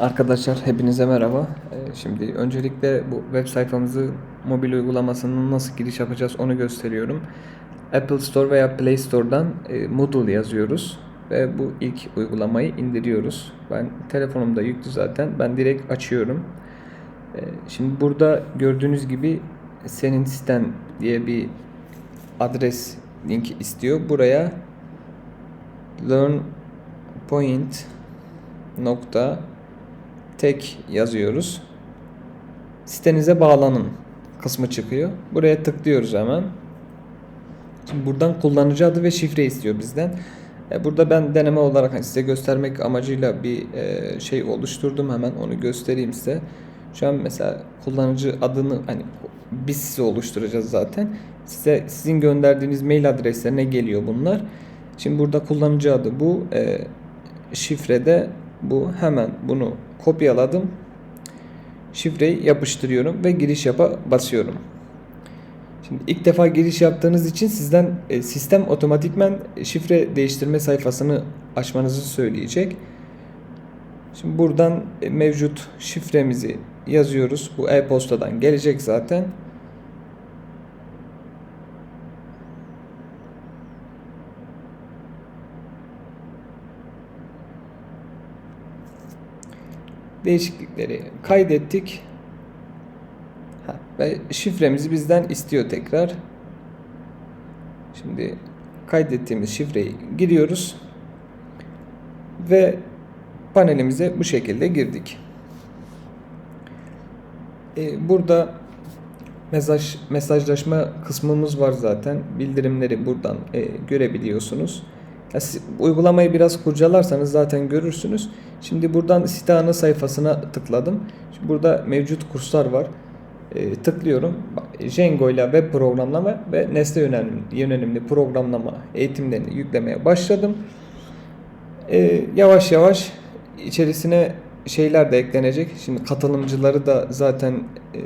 Arkadaşlar hepinize merhaba. Ee, Şimdi öncelikle bu web sayfamızı mobil uygulamasının nasıl giriş yapacağız onu gösteriyorum. Apple Store veya Play Store'dan e, Moodle yazıyoruz ve bu ilk uygulamayı indiriyoruz. Ben telefonumda yüklü zaten. Ben direkt açıyorum. Ee, Şimdi burada gördüğünüz gibi senin siten diye bir adres linki istiyor. Buraya learn point nokta tek yazıyoruz. Sitenize bağlanın kısmı çıkıyor. Buraya tıklıyoruz hemen. Şimdi buradan kullanıcı adı ve şifre istiyor bizden. E, Burada ben deneme olarak hani size göstermek amacıyla bir e, şey oluşturdum hemen onu göstereyim size. Şu an mesela kullanıcı adını hani biz size oluşturacağız zaten. Size sizin gönderdiğiniz mail adreslerine geliyor bunlar. Şimdi burada kullanıcı adı bu. E, şifrede bu. Hemen bunu kopyaladım. Şifreyi yapıştırıyorum ve giriş yapa basıyorum. Şimdi ilk defa giriş yaptığınız için sizden e, sistem otomatikmen şifre değiştirme sayfasını açmanızı söyleyecek. Şimdi buradan e, mevcut şifremizi yazıyoruz. Bu e-postadan gelecek zaten. Değişiklikleri kaydettik. Ha, ve şifremizi bizden istiyor tekrar. Şimdi kaydettiğimiz şifreyi giriyoruz. Ve panelimize bu şekilde girdik. Ee, burada mesaj mesajlaşma kısmımız var zaten. Bildirimleri buradan e, görebiliyorsunuz. Uygulamayı biraz kurcalarsanız zaten görürsünüz. Şimdi buradan site ana sayfasına tıkladım. Şimdi burada mevcut kurslar var. E, tıklıyorum. Django ile web programlama ve nesne yönelimli, yönelimli programlama eğitimlerini yüklemeye başladım. E, yavaş yavaş içerisine şeyler de eklenecek. Şimdi katılımcıları da zaten e,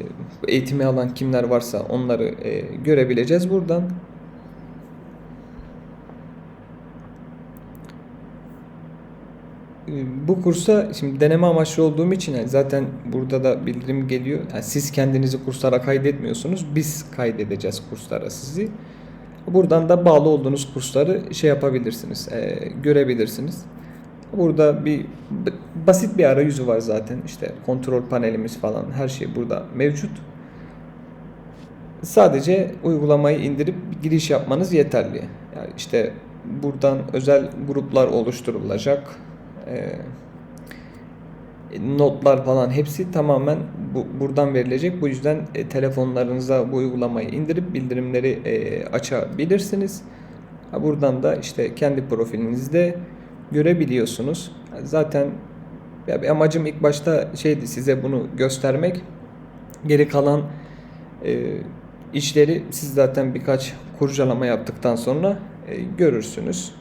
eğitimi alan kimler varsa onları e, görebileceğiz buradan. Bu kursa şimdi deneme amaçlı olduğum için yani zaten burada da bildirim geliyor. Yani siz kendinizi kurslara kaydetmiyorsunuz. Biz kaydedeceğiz kurslara sizi. Buradan da bağlı olduğunuz kursları şey yapabilirsiniz, e, görebilirsiniz. Burada bir basit bir arayüzü var zaten. İşte kontrol panelimiz falan her şey burada mevcut. Sadece uygulamayı indirip giriş yapmanız yeterli. Yani işte buradan özel gruplar oluşturulacak. Ee, notlar falan hepsi tamamen bu, buradan verilecek. Bu yüzden e, telefonlarınıza bu uygulamayı indirip bildirimleri e, açabilirsiniz. Buradan da işte kendi profilinizde görebiliyorsunuz. Zaten ya amacım ilk başta şeydi size bunu göstermek. Geri kalan e, işleri siz zaten birkaç kurcalama yaptıktan sonra e, görürsünüz.